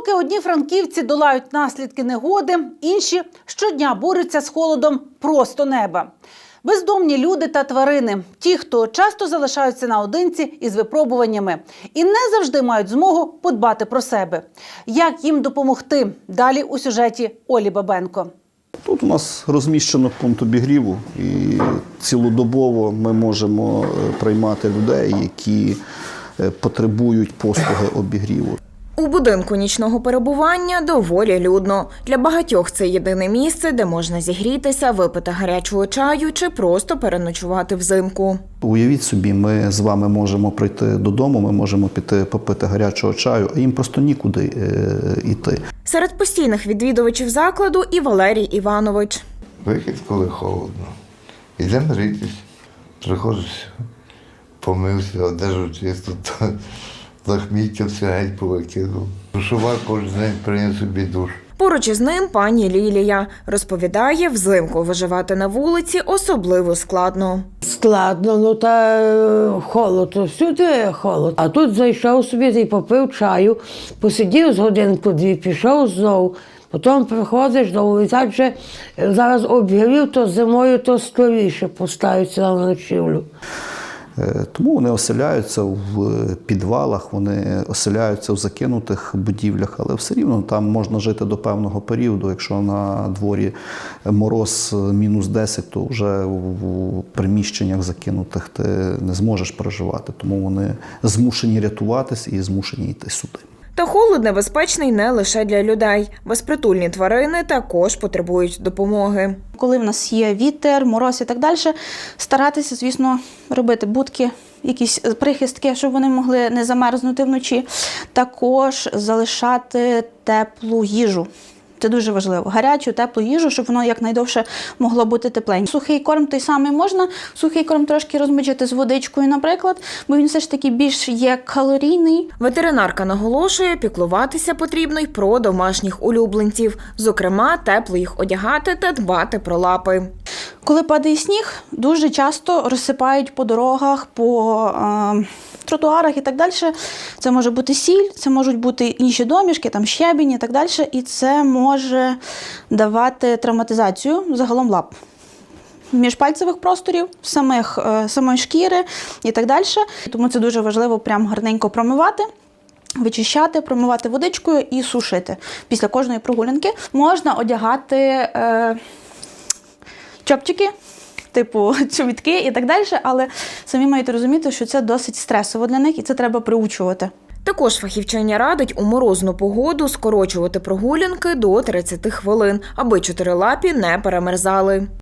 Поки одні франківці долають наслідки негоди, інші щодня борються з холодом просто неба. Бездомні люди та тварини, ті, хто часто залишаються наодинці із випробуваннями і не завжди мають змогу подбати про себе. Як їм допомогти? Далі у сюжеті Олі Бабенко. Тут у нас розміщено пункт обігріву, і цілодобово ми можемо е, приймати людей, які е, потребують послуги обігріву. У будинку нічного перебування доволі людно. Для багатьох це єдине місце, де можна зігрітися, випити гарячого чаю чи просто переночувати взимку. Уявіть собі, ми з вами можемо прийти додому, ми можемо піти попити гарячого чаю, а їм просто нікуди е, йти. Серед постійних відвідувачів закладу і Валерій Іванович. Вихід, коли холодно. Йдемо грітись. Приходиш, помився, одежу чисто, то лахміття все геть повикинув. Душова кожен день прийняв собі душ. Поруч із ним пані Лілія розповідає, взимку виживати на вулиці особливо складно. Складно, ну та е, холод, всюди холод. А тут зайшов собі і попив чаю, посидів з годинку дві, пішов знову. Потім приходиш до вулиці, адже зараз обігрів, то зимою то скоріше поставиться на ночівлю. Е, Тому вони оселяються в підвалах, вони оселяються в закинутих будівлях, але все рівно там можна жити до певного періоду. Якщо на дворі мороз мінус 10, то вже в приміщеннях закинутих ти не зможеш проживати. Тому вони змушені рятуватись і змушені йти сюди. Та холод небезпечний не лише для людей. Безпритульні тварини також потребують допомоги. коли в нас є вітер, мороз і так далі, старатися, звісно, робити будки, якісь прихистки, щоб вони могли не замерзнути вночі. Також залишати теплу їжу. Це дуже важливо. Гарячу, теплу їжу, щоб воно якнайдовше могло бути тепленьким. Сухий корм той самий можна. Сухий корм трошки розмочити з водичкою, наприклад, бо він все ж таки більш є калорійний. Ветеринарка наголошує, піклуватися потрібно й про домашніх улюбленців, зокрема, тепло їх одягати та дбати про лапи. Коли падає сніг, дуже часто розсипають по дорогах, по е, тротуарах і так далі. Це може бути сіль, це можуть бути інші домішки, там щебінь і так далі. І це може давати травматизацію загалом лап. Міжпальцевих просторів, самих, е, самої шкіри і так далі. Тому це дуже важливо прям гарненько промивати. Вичищати, промивати водичкою і сушити. Після кожної прогулянки можна одягати е, чопчики, типу чобітки і так далі, але самі маєте розуміти, що це досить стресово для них і це треба приучувати. Також фахівчиня радить у морозну погоду скорочувати прогулянки до 30 хвилин, аби чотирилапі не перемерзали.